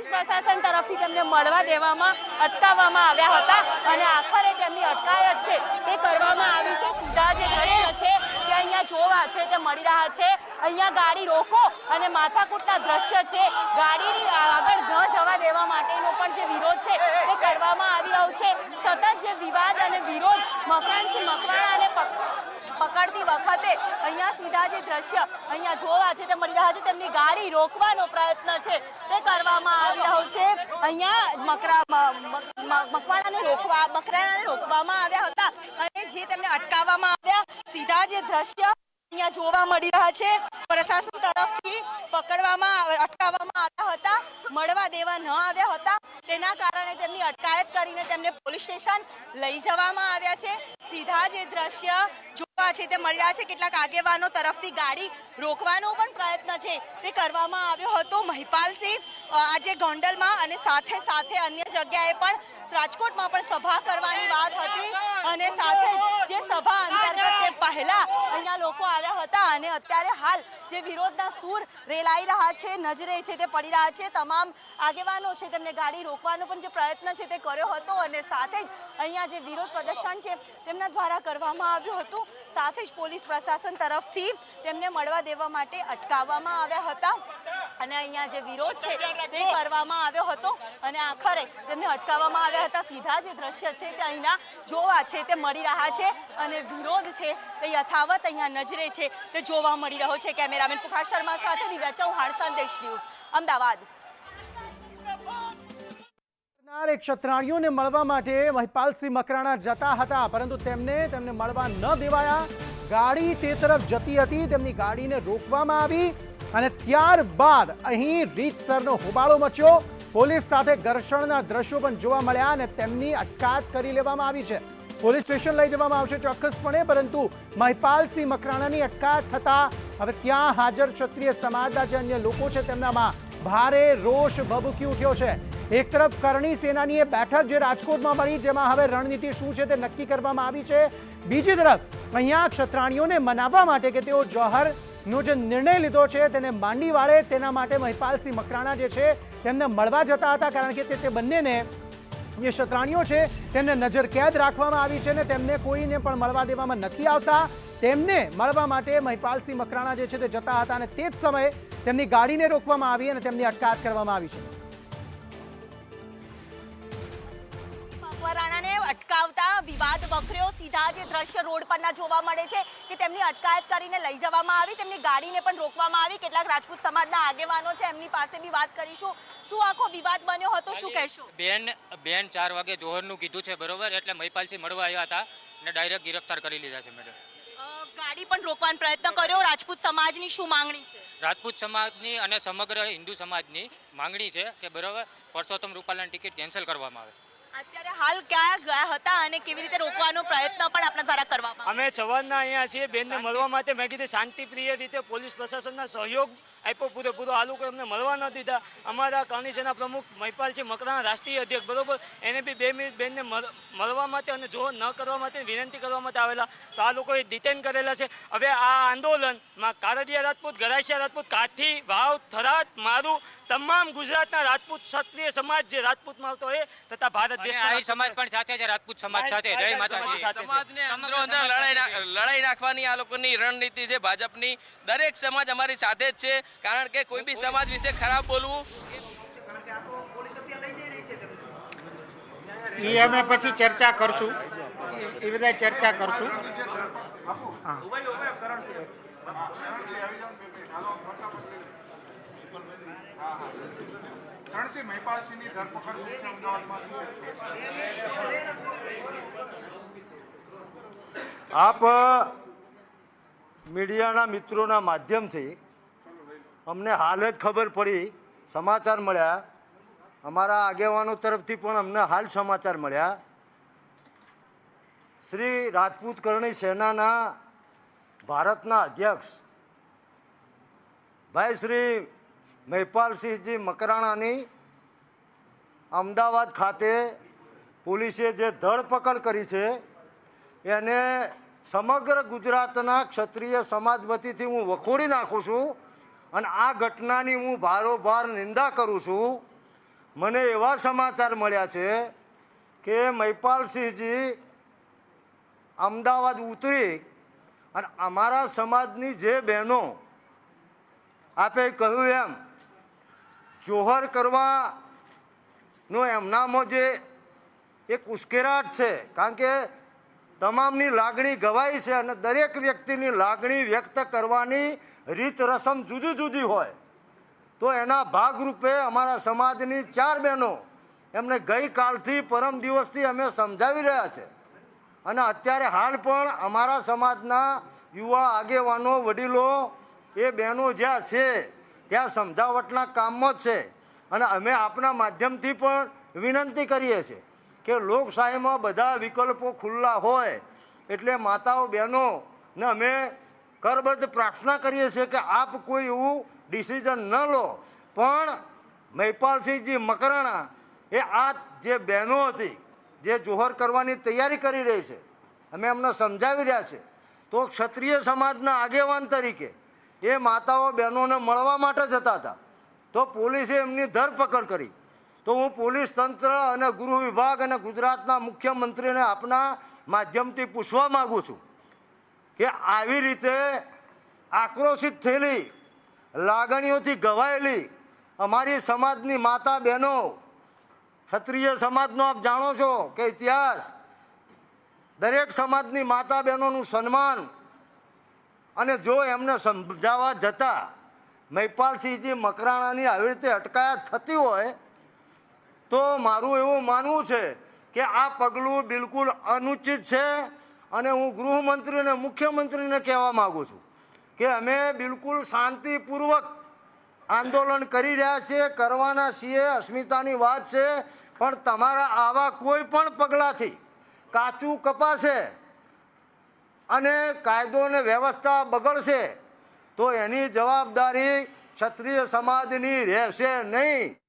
Police પ્રશાસન તરફથી તેમને મળવા દેવામાં, અટકાવવામાં આવ્યા હતા અને આખરે તેમની અટકાયત છે. તે કરવામાં આવી છે. સીધા જે દ્રશ્ય છે, તે અહીંયા જોવા છે, તે મળી રહ્યા છે. અહીંયા ગાડી રોકો અને માથાકૂટના દ્રશ્ય છે. ગાડીની આગળ ન જવા દેવા માટેનો પણ જે વિરોધ છે તે કરવામાં આવી રહ્યો છે. સતત જે વિવાદ અને વિરોધ મકરાણથી મકવાણાને પક- પકડતી વખતે અહીંયા સીધા જે દ્રશ્ય અહીંયા જોવા છે તે મળી રહ્યા છે. તેમની ગાડી રોકવાનો પ્રયત્ન છે તે કરવામાં આવી રહ્યો છે. અહીંયા મકરા મકવાણાને રોકવા મકરાણાને રોકવામાં આવ્યા હતા અને જે તેમને અટકાવવામાં આવ્યા. સીધા જે દ્રશ્ય અહીંયા જોવા મળી રહ્યા છે. પ્રશાસન તરફથી પકડવામાં અટકાવવામાં આવ્યા હતા. મળવા દેવા ન આવ્યા હતા. તેના કારણે તેમની અટકાયત કરીને તેમને પોલીસ સ્ટેશન લઈ જવામાં આવ્યા છે. સીધા જે દ્રશ્ય છે તે મળી છે કેટલાક આગેવાનો તરફથી ગાડી રોકવાનો પણ પ્રયત્ન છે. તે કરવામાં આવ્યો હતો. મહિપાલસિંહ આજે ગોંડલમાં અને સાથે સાથે અન્ય જગ્યાએ પણ રાજકોટમાં પણ સભા કરવાની વાત હતી અને સાથે જ સભા અંતર્ગત તે પહેલા અહીંયા લોકો આવ્યા હતા અને અત્યારે હાલ જે વિરોધના સૂર રેલાઈ રહ્યા છે, નજરે છે તે પડી રહ્યા છે. તમામ આગેવાનો છે તેમને ગાડી રોકવાનો પણ જે પ્રયત્ન છે તે કર્યો હતો અને સાથે જ અહીંયા જે વિરોધ પ્રદર્શન છે તેમના દ્વારા કરવામાં આવ્યું હતું. સાથે જ પોલીસ પ્રશાસન તરફથી તેમને મળવા દેવા માટે અટકાવવામાં આવ્યા હતા. અને અહીંયા જે વિરોધ છે તે કરવામાં આવ્યો હતો. અને આખરે તેમને અટકાવવામાં આવ્યા હતા. સીધા જે દ્રશ્ય છે તે અહીંના જોવા છે તે મળી રહ્યા છે. અને વિરોધ છે તે યથાવત અહીંયા નજરે છે તે જોવા મળી રહ્યો છે. કેમેરામેન પુખા શર્મા સાથે દિવ્યા ચૌહાણ સંદેશ ન્યૂઝ. અમદાવાદ. કરનાર એક ક્ષત્રાણીઓને મળવા માટે મહિપાલસિંહ મકરાણા જતા હતા, પરંતુ તેમને તેમને મળવા ન દેવાયા. ગાડી તે તરફ જતી હતી, તેમની ગાડીને રોકવામાં આવી અને ત્યારબાદ અહીં રીતસરનો હોબાળો મચ્યો. પોલીસ સાથે ઘર્ષણના દ્રશ્યો પણ જોવા મળ્યા અને તેમની અટકાયત કરી લેવામાં આવી છે. પોલીસ સ્ટેશન લઈ જવામાં આવશે ચોક્કસપણે, પરંતુ મહિપાલસિંહ મકરાણાની અટકાયત થતા હવે ત્યાં હાજર ક્ષત્રિય સમાજના જે અન્ય લોકો છે, તેમનામાં ભારે રોષ ભભૂકી ઉઠ્યો છે. એક તરફ કરણી સેનાની એ બેઠક જે રાજકોટમાં મળી, જેમાં હવે રણનીતિ શું છે તે નક્કી કરવામાં આવી છે. બીજી તરફ, અહીંયા ક્ષત્રાણીઓને મનાવવા માટે કે તેઓ જવાહરનો જે નિર્ણય લીધો છે તેને માંડી વાળે તેના માટે મહિપાલસિંહ મકરાણા જે છે તેમને મળવા જતા હતા, કારણ કે તે બંનેને, જે ક્ષત્રાણીઓ છે તેમને નજર કેદ રાખવામાં આવી છે ને તેમને કોઈને પણ મળવા દેવામાં નથી આવતા. તેમને મળવા માટે મહિપાલસિંહ મકરાણા જે છે તે જતા હતા અને તે જ સમયે તેમની ગાડીને રોકવામાં આવી અને તેમની અટકાયત કરવામાં આવી છે. વિવાદ વકર્યો સીધા જે દ્રશ્ય રોડ પરના જોવા મળે છે કે તેમની અટકાયત કરીને લઈ જવામાં આવી. તેમની ગાડીને પણ રોકવામાં આવી. કેટલાક રાજપૂત સમાજના આગેવાનો છે એમની પાસે બી વાત કરીશું. શું આખો વિવાદ બન્યો હતો? શું કહેશું? બેન બેન ચાર વાગે જોહરનું કીધું છે બરોબર? એટલે મહિપાલસિંહ મળવા આવ્યા હતા અને ડાયરેક્ટ ગિરફ્તાર કરી લીધા છે મેડમ ગાડી પણ રોકવાનો પ્રયત્ન કર્યો. રાજપૂત સમાજની શું માંગણી છે? રાજપૂત સમાજની અને સમગ્ર હિન્દુ સમાજની માંગણી છે કે બરોબર પરસોત્તમ રૂપાલાની ટિકિટ કેન્સલ કરવામાં આવે. અત્યારે હાલ ક્યાં ગયા હતા અને કેવી રીતે રોકવાનો પ્રયત્ન પણ આપણા દ્વારા કરવામાં અમે સવારના અહીંયા છીએ. બેનને મળવા માટે મેં કીધું, શાંતિપ્રિય રીતે પોલીસ પ્રશાસનના સહયોગ આપ્યો પૂરેપૂરો. આ લોકો એમને મળવા ન દીધા. અમારા કાનીસેના પ્રમુખ મહિપાલજી મકરાના રાષ્ટ્રીય અધ્યક્ષ, બરોબર? એને બી બે મિનિટ બેનને મળવા માટે અને જો ન કરવા માટે વિનંતી કરવા માટે આવેલા. તો આ લોકોએ ડિટેન કરેલા છે. હવે આ આંદોલનમાં કારડિયા રાજપૂત, ગરાસિયા રાજપૂત, કાઠી, વાવ, થરાદ, મારું, તમામ ગુજરાતના રાજપૂત, ક્ષત્રિય સમાજ જે રાજપૂતમાં આવતો હોય તથા ભારત સમાજ પણ સાથે છે રાજપૂત સમાજ સાથે જય માતાજી. સાથે સમાજને અંદરો અંદર લડાઈ લડાઈ નાખવાની આ લોકોની રણનીતિ છે ભાજપની. દરેક સમાજ અમારી સાથે જ છે કારણ કે કોઈ બી સમાજ વિશે ખરાબ બોલવું એ અમે પછી ચર્ચા કરશું. એ બધા ચર્ચા કરશું. રણસિંહ મહિપાલસિંહની ધરપકડ થઈ છે? અમદાવાદમાં આપ મીડિયાના મિત્રોના માધ્યમથી અમને હાલ જ ખબર પડી, સમાચાર મળ્યા. અમારા આગેવાનો તરફથી પણ અમને હાલ સમાચાર મળ્યા. શ્રી રાજપૂત કરણી સેનાના ભારતના અધ્યક્ષ, ભાઈ શ્રી મહિપાલસિંહજી મકરાણાની અમદાવાદ ખાતે પોલીસે જે ધરપકડ કરી છે, એને સમગ્ર ગુજરાતના ક્ષત્રિય સમાજ વતીથી હું વખોડી નાખું છું અને આ ઘટનાની હું ભારોભાર નિંદા કરું છું. મને એવા સમાચાર મળ્યા છે કે મહિપાલસિંહજી અમદાવાદ ઉતરી અને અમારા સમાજની જે બહેનો, આપે કહ્યું એમ જોહર કરવાનો એમનામાં જે એક ઉશ્કેરાટ છે, કારણ કે તમામની લાગણી ગવાઈ છે અને દરેક વ્યક્તિની લાગણી વ્યક્ત કરવાની રીત રસમ જુદી જુદી હોય. તો એના ભાગરૂપે અમારા સમાજની ચાર બહેનો એમને ગઈકાલથી પરમ દિવસથી અમે સમજાવી રહ્યા છે. અને અત્યારે હાલ પણ અમારા સમાજના યુવા આગેવાનો, વડીલો એ બહેનો જ્યાં છે ત્યાં સમજાવટના કામમાં જ છે. અને અમે આપના માધ્યમથી પણ વિનંતી કરીએ છીએ કે લોકશાહીમાં બધા વિકલ્પો ખુલ્લા હોય. એટલે માતાઓ, બહેનો, ને અમે કરબદ્ધ પ્રાર્થના કરીએ છીએ કે આપ કોઈ એવું ડિસિઝન ન લો. પણ મહિપાલસિંહજી મકરાણા એ આ જે બહેનો હતી, જે જોહર કરવાની તૈયારી કરી રહી છે, અમે એમને સમજાવી રહ્યા છે તો ક્ષત્રિય સમાજના આગેવાન તરીકે એ માતાઓ બહેનોને મળવા માટે જતા હતા. તો પોલીસે એમની ધરપકડ કરી. તો હું પોલીસ તંત્ર અને ગૃહ વિભાગ અને ગુજરાતના મુખ્યમંત્રીને આપના માધ્યમથી પૂછવા માગું છું કે આવી રીતે આક્રોશિત થયેલી, લાગણીઓથી ગવાયેલી અમારી સમાજની માતા બહેનો, ક્ષત્રિય સમાજનો આપ જાણો છો કે ઇતિહાસ દરેક સમાજની માતા બહેનોનું સન્માન અને જો એમને સમજાવવા જતા મહિપાલસિંહજી મકરાણાની આવી રીતે અટકાયત થતી હોય, તો મારું એવું માનવું છે કે આ પગલું બિલકુલ અનુચિત છે અને હું ગૃહમંત્રીને, મુખ્યમંત્રીને કહેવા માગું છું કે અમે બિલકુલ શાંતિપૂર્વક આંદોલન કરી રહ્યા છીએ, કરવાના છીએ, અસ્મિતાની વાત છે, પણ તમારા આવા કોઈ પણ પગલાંથી કાચું કપાશે અને કાયદો અને વ્યવસ્થા બગડશે તો એની જવાબદારી ક્ષત્રિય સમાજની રહેશે નહીં.